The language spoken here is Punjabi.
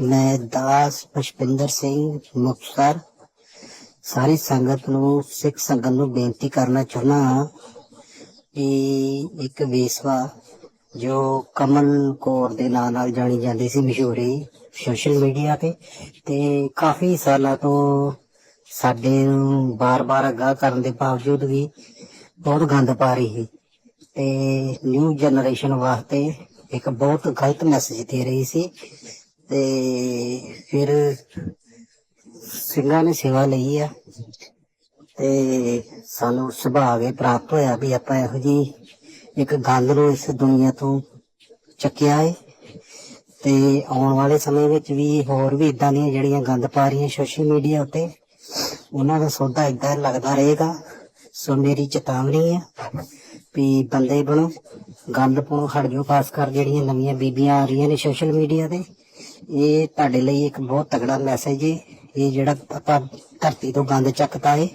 ਮੈਂ ਦਾਸ ਪੁਸ਼ਪਿੰਦਰ ਸਿੰਘ, ਮੁਕਤਸਰ। ਸਾਰੀ ਸੰਗਤ ਨੂੰ, ਸਿੱਖ ਸੰਗਤ ਨੂੰ ਬੇਨਤੀ ਕਰਨਾ ਚਾਹੁੰਦਾ ਹਾਂ ਕਿ ਇੱਕ ਵੇਸਵਾ ਜੋ ਕਮਲ ਕੌਰ ਦੇ ਨਾਂ ਨਾਲ ਜਾਣੀ ਜਾਂਦੀ ਸੀ ਮਸ਼ਹੂਰੀ ਸੋਸ਼ਲ ਮੀਡੀਆ ਤੇ ਤੇ ਕਾਫੀ ਸਾਲਾਂ ਤੋਂ ਸਾਡੇ ਨੂੰ ਬਾਰ-ਬਾਰ ਅਗਾਹ ਕਰਨ ਦੇ ਬਾਵਜੂਦ ਵੀ ਬਹੁਤ ਗੰਦ ਪਾ ਰਹੀ ਸੀ। ਤੇ ਨਿਊ ਜਨਰੇਸ਼ਨ ਵਾਸਤੇ ਇੱਕ ਬਹੁਤ ਗਲਤ ਮੈਸੇਜ ਦੇ ਰਹੀ ਸੀ। ਤੇ ਫਿਰ ਸਿੰਘਾਂ ਨੇ ਸੇਵਾ ਲਈ ਆ ਤੇ ਸਾਨੂੰ ਸੁਭਾਗ ਪ੍ਰਾਪਤ ਹੋਇਆ ਵੀ ਆਪਾਂ ਇਹੋ ਜੀ ਇੱਕ ਗੰਦ ਨੂੰ ਇਸ ਦੁਨੀਆ ਤੋਂ ਚੱਕਿਆ ਹੈ ਤੇ ਆਉਣ ਵਾਲੇ ਸਮੇਂ ਵਿੱਚ ਵੀ ਹੋਰ ਵੀ ਇਦਾਂ ਦੀਆਂ ਜਿਹੜੀਆਂ ਗੰਦ ਪਾ ਰਹੀਆਂ ਸੋਸ਼ਲ ਮੀਡੀਆ ਉੱਤੇ, ਉਹਨਾਂ ਦਾ ਸੌਦਾ ਇਦਾਂ ਲੱਗਦਾ ਰਹੇਗਾ। ਸੋ ਮੇਰੀ ਚੇਤਾਵਨੀ ਹੈ ਵੀ ਬੰਦੇ ਬਣੋ ਗੰਦ ਪਾਉਣੋਂ ਹਟ ਜਾਓ, ਖਾਸ ਕਰ ਜਿਹੜੀਆਂ ਨਵੀਆਂ ਬੀਬੀਆਂ ਆ ਰਹੀਆਂ ਨੇ ਸੋਸ਼ਲ ਮੀਡੀਆ ਤੇ। ਇਹ ਤੁਹਾਡੇ ਲਈ ਇੱਕ ਬਹੁਤ ਤਗੜਾ ਮੈਸੇਜ ਹੈ। ਇਹ ਜਿਹੜਾ ਆਪਾਂ ਧਰਤੀ ਤੋਂ ਗੰਦ ਚੱਕਤਾ ਏ